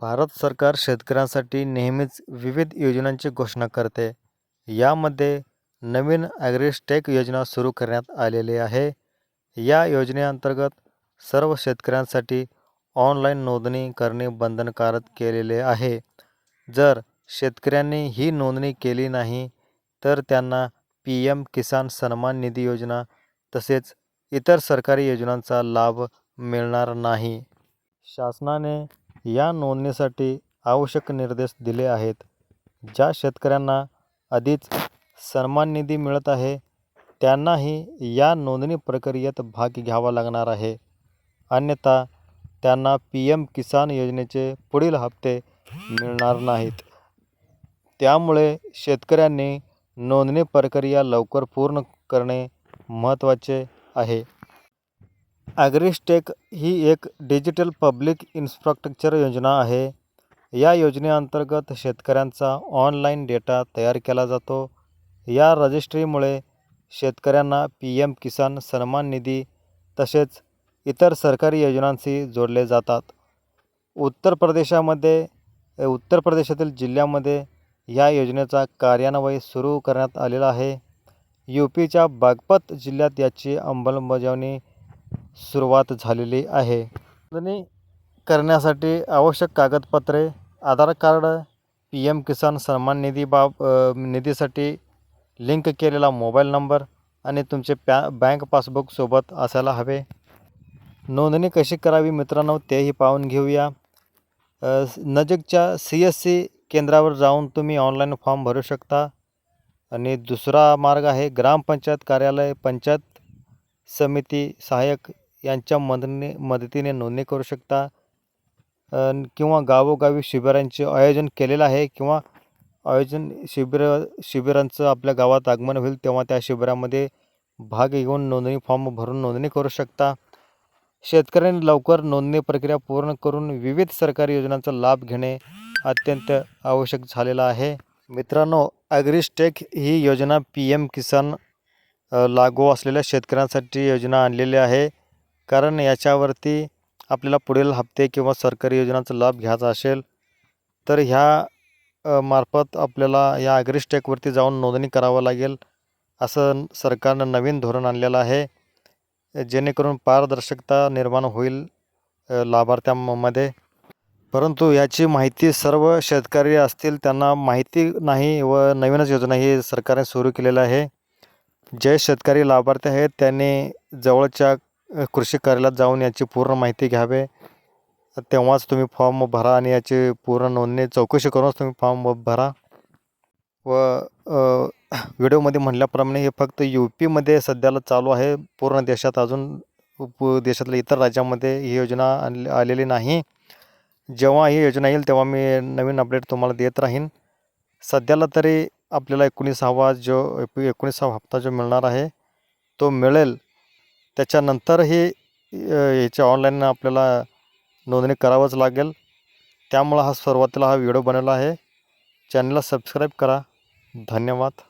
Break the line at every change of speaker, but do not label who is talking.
भारत सरकार शेतकऱ्यांसाठी नेहमीच विविध योजनांची घोषणा करते. यामध्ये नवीन ॲग्रिस्टेक योजना सुरू करण्यात आलेली आहे. या योजनेअंतर्गत सर्व शेतकऱ्यांसाठी ऑनलाईन नोंदणी करणे बंधनकारक केलेले आहे. जर शेतकऱ्यांनी ही नोंदणी केली नाही तर त्यांना पी एम किसान सन्मान निधी योजना तसेच इतर सरकारी योजनांचा लाभ मिळणार नाही. शासनाने या नोंदणीसाठी आवश्यक निर्देश दिले आहेत ज्या शेतकऱ्यांना आधीच सन्मान निधी मिळत आहे त्यांनाही या नोंदणी प्रक्रियेत भाग घ्यावा लागणार आहे. अन्यथा त्यांना पी एम किसान योजनेचे पुढील हप्ते मिळणार नाहीत. त्यामुळे शेतकऱ्यांनी नोंदणी प्रक्रिया लवकर पूर्ण करणे महत्त्वाचे आहे. ॲग्रीस्टेक ही एक डिजिटल पब्लिक इन्फ्रास्ट्रक्चर योजना आहे. या योजनेअंतर्गत शेतकऱ्यांचा ऑनलाईन डेटा तयार केला जातो. या रजिस्ट्रीमुळे शेतकऱ्यांना पी एम किसान सन्मान निधी तसेच इतर सरकारी योजनांशी जोडले जातात. उत्तर प्रदेशामध्ये उत्तर प्रदेशातील जिल्ह्यामध्ये या योजनेचा कार्यान्वयन सुरू करण्यात आलेला आहे. यू पीच्या बागपत जिल्ह्यात याची अंमलबजावणी सुरुवात झालेली आहे. नोंदणी करण्यासाठी आवश्यक कागदपत्रे Aadhaar card P M Kisan Samman Nidhi बाब निधीसाठी लिंक केलेला मोबाईल नंबर आणि तुमचे पॅ बँक पासबुक सोबत असायला हवे. नोंदणी कशी करावी मित्रांनो तेही पाहून घेऊया. नजीकच्या सी एस सी केंद्रावर जाऊन तुम्ही ऑनलाईन फॉर्म भरू शकता. आणि दुसरा मार्ग आहे ग्रामपंचायत कार्यालय पंचायत समिती सहाय्यक यांच्या मदने मदतीने नोंदणी करू शकता. किंवा गावोगावी शिबिरांचे आयोजन केलेलं आहे किंवा आयोजन शिबिर शिबिरांचं आपल्या गावात आगमन होईल तेव्हा त्या शिबिरामध्ये भाग घेऊन नोंदणी फॉर्म भरून नोंदणी करू शकता. शेतकऱ्यांनी लवकर नोंदणी प्रक्रिया पूर्ण करून विविध सरकारी योजनांचा लाभ घेणे अत्यंत आवश्यक झालेलं आहे. मित्रांनो ॲग्रिस्टेक ही योजना पी एम किसान लागू असलेल्या शेतकऱ्यांसाठी योजना आणलेली आहे. कारण याच्यावरती आपल्याला पुढील हप्ते किंवा सरकारी योजनांचा लाभ घ्यायचा असेल तर ह्या मार्फत आपल्याला या ॲग्रिस्टेकवरती जाऊन नोंदणी करावं लागेल असं सरकारनं नवीन धोरण आणलेलं आहे. जेणेकरून पारदर्शकता निर्माण होईल लाभार्थ्यांमध्ये. परंतु याची माहिती सर्व शेतकरी असतील त्यांना माहिती नाही व नवीनच योजना ही सरकारने सुरू केलेलं आहे. जे शेतकरी लाभार्थी आहेत त्यांनी जवळच्या कृषी कार्यालयात जाऊन याची पूर्ण माहिती घ्यावे. तेव्हाच तुम्ही फॉर्म भरा आणि याची पूर्ण नोंदणी चौकशी करूनच तुम्ही फॉर्म भरा. व व्हिडिओमध्ये म्हटल्याप्रमाणे हे फक्त यू पीमध्ये सध्याला चालू आहे. पूर्ण देशात अजून देशातल्या इतर राज्यामध्ये ही योजना आलेली नाही. जेव्हा ही योजना येईल तेव्हा मी नवीन अपडेट तुम्हाला देत राहीन. सध्याला तरी आपल्याला एकोणीसावा जो एकोणीसावा हप्ता जो मिळणार आहे तो मिळेल. त्याच्यानंतरही याच्या ऑनलाईन आपल्याला नोंदणी करावंच लागेल. त्यामुळं हा सुरुवातीला हा व्हिडिओ बनवला आहे. चॅनलला सबस्क्राईब करा. धन्यवाद.